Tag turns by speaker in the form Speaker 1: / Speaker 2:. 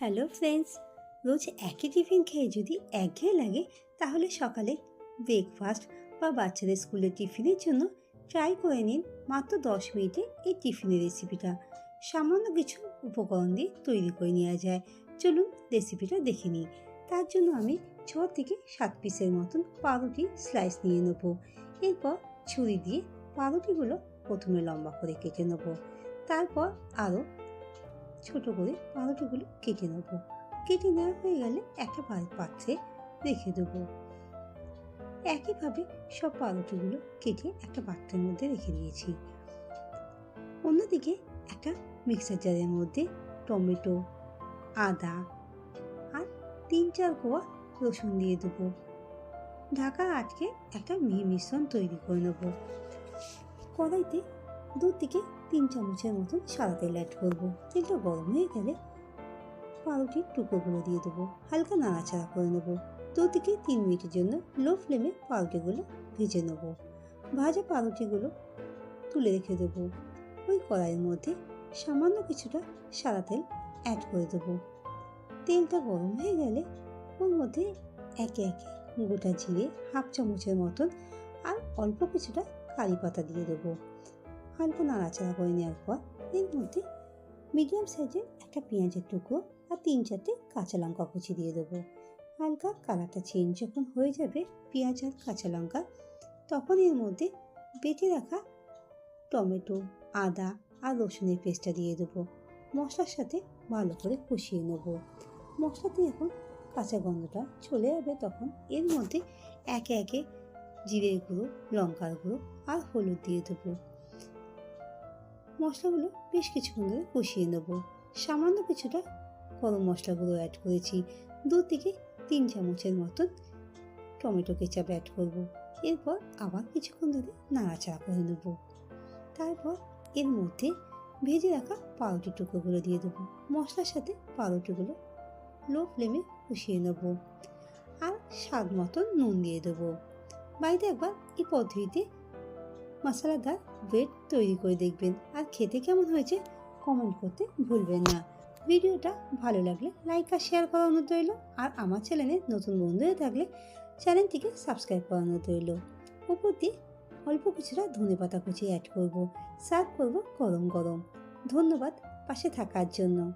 Speaker 1: Hello friends, রোজ একই tiffin খেয়ে যদি একঘেয়ে লাগে, তাহলে সকালে ব্রেকফাস্ট বা বাচ্চাদের স্কুলের টিফিনের জন্য ট্রাই করে নিন মাত্র দশ মিনিটে এই টিফিনের রেসিপিটা। সামান্য কিছু উপকরণ দিয়ে তৈরি করে নেওয়া যায়। চলুন রেসিপিটা দেখে নিই। তার জন্য আমি ছ থেকে সাত পিসের মতন পাউরুটি স্লাইস নিয়ে নেব। এরপর ছুরি দিয়ে পাউরুটিগুলো প্রথমে লম্বা করে কেটে নেব। তারপর আরও ছোট করে পাউরুটিগুলো কেটে নেব। কেটে নেওয়া হয়ে গেলে একটা পাত্রে রেখে দেবো। একইভাবে সব পাউরুটিগুলো কেটে একটা পাত্রের মধ্যে রেখে দিয়েছি। অন্যদিকে একটা মিক্সার জারের মধ্যে টমেটো, আদা আর তিন চার কোয়া রসুন দিয়ে দেবো। ঢাকা আটকে একটা মিহি মিশ্রণ তৈরি করে নেব। কড়াইতে দু থেকে তিন চামচের মতন সাদা তেল অ্যাড করব। তেলটা গরম হয়ে গেলে পাউরুটির টুকরোগুলো দিয়ে দেবো। হালকা নাড়াচাড়া করে নেব। দু থেকে তিন মিনিটের জন্য লো ফ্লেমে পাউরুটিগুলো ভেজে নেব। ভাজা পাউরুটিগুলো তুলে রেখে দেবো। ওই কড়াইয়ের মধ্যে সামান্য কিছুটা সাদা তেল অ্যাড করে দেবো। তেলটা গরম হয়ে গেলে ওর মধ্যে একে একে গোটা জিরে হাফ চামচের মতন আর অল্প কিছুটা কারি পাতা দিয়ে দেবো। হালকা নাড়াচাড়া করে নেওয়ার পর এর মধ্যে মিডিয়াম সাইজের একটা পেঁয়াজের টুকরো আর তিন চারটে কাঁচা লঙ্কা কুচি দিয়ে দেবো। হালকা কালারটা চেঞ্জ যখন হয়ে যাবে পেঁয়াজ আর কাঁচা লঙ্কা, তখন এর মধ্যে বেটে রাখা টমেটো, আদা আর রসুনের পেস্টটা দিয়ে দেবো। মশলার সাথে ভালো করে কষিয়ে নেব। মশলাতে এখন কাঁচা গন্ধটা চলে যাবে তখন এর মধ্যে একে একে জিরের গুঁড়ো, লঙ্কার গুঁড়ো আর হলুদ দিয়ে দেবো। মশলাগুলো বেশ কিছুক্ষণ ধরে কষিয়ে নেব। সামান্য কিছুটা গরম মশলাগুলো অ্যাড করেছি। দু থেকে তিন চামচের মতন টমেটো কেচাপ অ্যাড করব। এরপর আবার কিছুক্ষণ ধরে নাড়াচাড়া করে নেব। তারপর এর মধ্যে ভেজে রাখা পাউরুটি টুকরোগুলো দিয়ে দেবো। মশলার সাথে পাউরুটিগুলো লো ফ্লেমে কষিয়ে নেব। আর স্বাদ মতন নুন দিয়ে দেবো। বাড়িতে একবার এই পদ্ধতিতে মশলাদার ব্রেড তৈরি করে দেখবেন। আর খেতে কেমন হয়েছে কমেন্ট করতে ভুলবেন না। ভিডিওটা ভালো লাগলে লাইক আর শেয়ার করার অনুরোধ রইল। আর আমার চ্যানেলে নতুন বন্ধু হয়ে থাকলে চ্যানেলটিকে সাবস্ক্রাইব করার অনুরোধ রইল। উপর দিয়ে অল্প কিছুটা ধনে পাতা কুচি অ্যাড করব। সার্ভ করব গরম গরম। ধন্যবাদ পাশে থাকার জন্য।